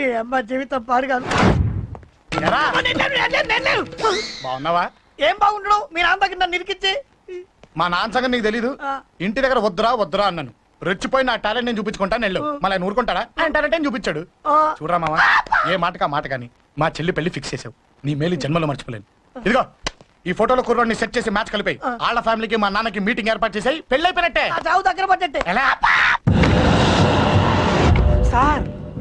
ఈ అమ్మ జీవితం పాడుగాను నేను నేను నేను. బాగున్నావా? ఏం బాగుండడం మీ నాన్న దగ్గర నన్ను ఇరికిచ్చి. మా నాన్న సంగతి నీకు తెలీదు. ఇంటి దగ్గర వద్దురా వద్దురా అన్నాను. రెచ్చిపోయి నా టాలెంట్ నేను చూపించుకుంటాను వెళ్ళు. మళ్ళీ ఆయన ఊరుకుంటాడా? ఆయన టాలెంట్ అని చూపించాడు. చూడరా మావా? ఏ మాటకా మాట కానీ మా చెల్లి పెళ్ళి ఫిక్స్ చేసావు. నీ మేలు జన్మలో మర్చిపోలేను. ఇదిగో ఈ ఫోటోలో కుర్రోడిని సెట్ చేసి మ్యాచ్ కలిపాయి. వాళ్ళ ఫ్యామిలీకి మా నాన్నకి మీటింగ్ ఏర్పాటు చేసాయి. పెళ్ళి అయిపోయినట్టే ఆ చావు దగ్గర పడ్డట్టే.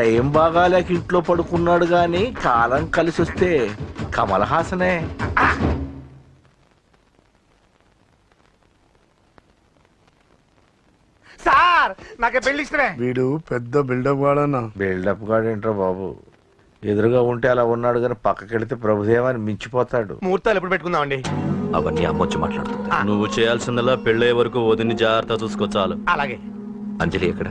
టైం బాగాలేక ఇంట్లో పడుకున్నాడు గాని కాలం కలిసి వస్తే కమల్ హాసనే. సార్ నాకే పెళ్ళి ఇష్టమే. వీడు పెద్ద బిల్డప్ వాడన్నా బిల్డప్ గాడేంట్రా బాబు? ఎదురుగా ఉంటే అలా ఉన్నాడు కానీ పక్కకెళితే ప్రభుదేవాన్ని మించిపోతాడు. ముహూర్తాలు ఎప్పుడు పెట్టుకుందామండి? అవన్నీ అమ్మొచ్చి మాట్లాడుతుంది. నువ్వు చేయాల్సిందలా పెళ్ళే వరకు వదిని జాగ్రత్త చూసుకో చాలు. అలాగే. అంజలి ఎక్కడ?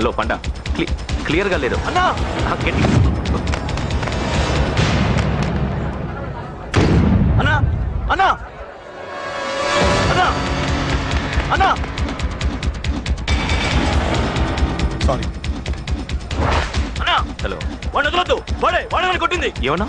హలో పండ. క్లియర్గా లేదు అన్నా! ఆ, గట్టి. అన్నా! అన్నా! అన్నా! అన్నా! సారీ అన్నా! హలో. వాడిని వదలొద్దు. వాడే వాడే నన్ను కొట్టింది. ఏమన్నా?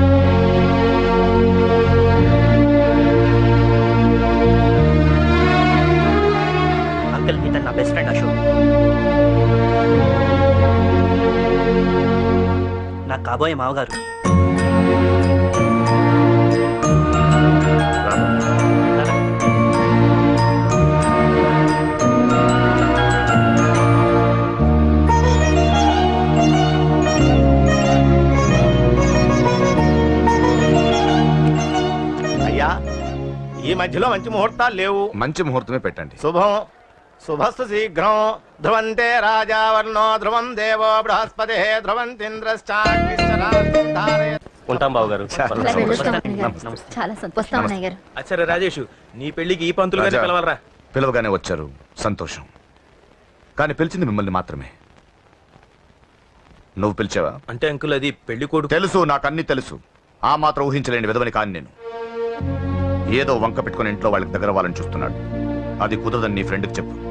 Best friend Ashok. నా కాబోయే మావగారు అయ్యా ఈ మధ్యలో మంచి ముహూర్తాలు లేవు. మంచి ముహూర్తమే పెట్టండి. శుభం. శుభస్తు శీఘ్రం ధ్రువంతే రాజా వర్ణో ధ్రువం దేవో బృహస్పతి ఉంటాం బాబు గారు. చాలా సంతోషం. గారు నమస్తే. చాలా సంతోషం. అన్నయ్య గారు అచ్చరే రాజేష్ నీ పెళ్ళికి ఈ పంతులు గారిని పిలవాలరా? పిలవగానే వచ్చారు. సంతోషం. కానీ పిలిచింది మిమ్మల్ని మాత్రమే. నువ్వు పిలిచావా? అంటే అంకుల్ అది పెళ్ళి కొడుకు తెలుసు నాకు అన్ని తెలుసు. ఆ మాత్రం ఊహించలేని విధవని కాని నేను. ఏదో వంక పెట్టుకుని ఇంట్లో వాళ్ళకి దగ్గర వాళ్ళని చూస్తున్నాడు. అది కుదరదని నీ ఫ్రెండ్కి చెప్పు.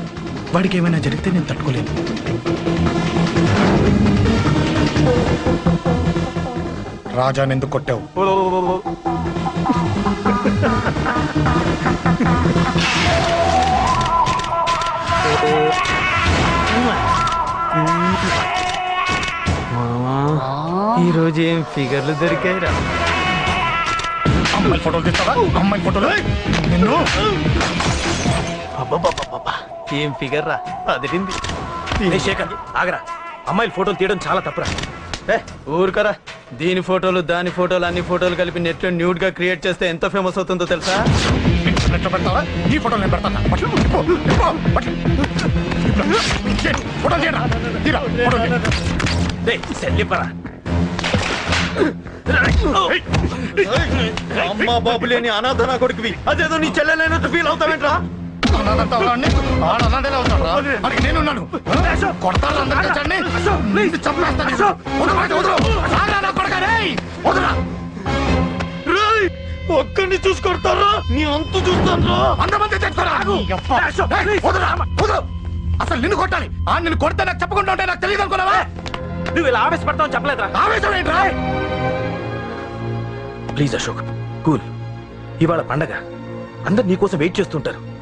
వాడికి ఏమైనా జరిగితే నేను తట్టుకోలేను రాజాని ఎందుకు కొట్టావు? ఈ రోజు ఏం ఫిగర్లు దొరికాయిరా? అమ్మాయి ఫోటోలు తీస్తావా? అమ్మాయి ఫోటోలు? నిన్ను? అబ్బబ్బబ్బబ్బబ్బా. ఏం ఫిగర్ రా? అదిరింది. ఏ శేఖర్ ఆగరా. అమ్మాయిల ఫోటోలు తీయడం చాలా తప్పురా. ఏ ఊరుకరా. దీని ఫోటోలు దాని ఫోటోలు అన్ని ఫోటోలు కలిపి నెట్లో న్యూడ్గా క్రియేట్ చేస్తే ఎంత ఫేమస్ అవుతుందో తెలుసా? ఈ ఫోటోలు నేను పెడతాను? అమ్మా బాబు లేని అనాథనా కొడుకువి. అదేదో నీ చెల్లెలైనట్టు ఫీల్ అవుతావేంట్రా? వాడు అనాథనే అవుతాడు నేనున్నాను. కొడతాను అందరికీ చంపేస్తాను. వదరు. ఆగరా నా. ఒక్కడిని చూసుకొడతారా అంతు చూస్తాను అంతమంది తెచ్చుకోరా. అసలు నిన్ను కొట్టాలి. ఆ నిన్ను కొడితే నాకు చెప్పకుండా ఉంటే నాకు తెలియదు అనుకున్నావా నువ్వు ఇలా ఆవేశపడతావు చెప్పలేదురా. ఆవేశం ఏంట్రా? Please Ashok cool. ఇవాళ పండగ. అందరు నీకోసం వెయిట్ చేస్తుంటారు.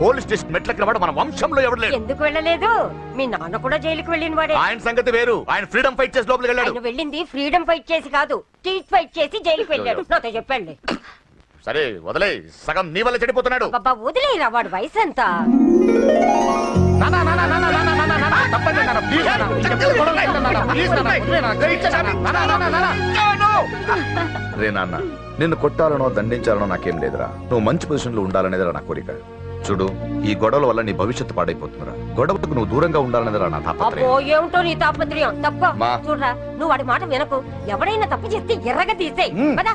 పోలీస్ స్టేషన్ మెట్లకి వాడు మన వంశంలో ఎవడు లేడు ఎందుకు వెళ్ళలేదు మీ నాన్న కూడా జైలుకి వెళ్ళిన వాడే ఆయన సంగతి వేరు ఆయన ఫ్రీడమ్ ఫైట్ చేసి లోపలికి వెళ్ళాడు ఆయన వెళ్ళింది ఫ్రీడమ్ ఫైట్ చేసి కాదు స్ట్రీట్ ఫైట్ చేసి జైలుకి వెళ్ళాడు నాతో చెప్పండి సరే వదిలే సగం నీ వల్ల చెడిపోతున్నాడు బాబా వదిలేరా వాడు వయసు ఎంత. రే నాన్న నిన్ను కొట్టాలనో దండించాలనో నాకేం లేదురా నువ్వు మంచి పొజిషన్లో ఉండాలనేదిరా నా కోరిక చూడు ఈ గొడవల వల్ల నీ భవిష్యత్తు పాడైపోతుందిరా. గొడవకు నువ్వు దూరంగా ఉండాలనేదిరా నా అబ్బో తాపత్రయం ఏమిటో నీ తాపత్రయం? తప్ప మా. చూడరా నువ్వు వాడి మాట వినకు. ఎవడైనా తప్పు చేస్తే ఎర్రగా తీసేయ్ మ్. పదా.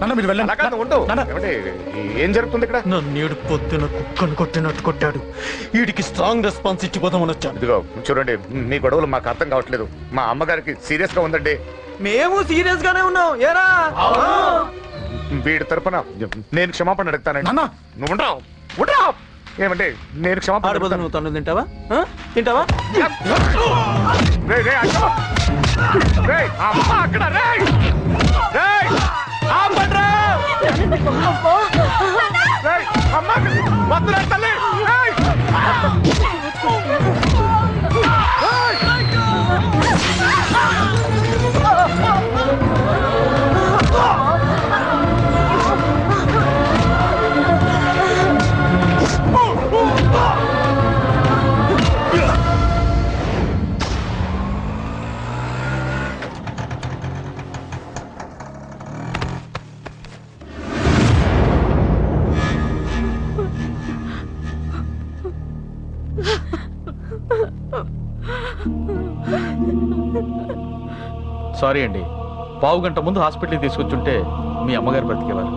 నాన్న మీరు వెళ్ళండి. ఏం జరుగుతుంది ఇక్కడ? నన్నేడు పొద్దున కుక్కను కొట్టినట్టు కొట్టాడు. వీడికి స్ట్రాంగ్ రెస్పాన్స్ ఇచ్చిపోదామని వచ్చాను ఇదిగో చూడండి మీ గొడవలు మాకు అర్థం కావట్లేదు. మా అమ్మగారికి సీరియస్గా ఉందండి. మేము సీరియస్ గానే ఉన్నాం. ఏరా? వీడి తరపున నేను క్షమాపణ అడుగుతానండి. నువ్వు ఉండరావు ఉండరావు ఏమంటే నేను క్షమాపణ. నువ్వు తను తింటావా? తింటావా? రేయ్, రేయ్, అక్కడ. రేయ్, అమ్మ అక్కడ. వద్దురా తల్లి. సారీ అండి. పావు గంట ముందు హాస్పిటల్కి తీసుకొచ్చుంటే మీ అమ్మగారు బ్రతికేవారు.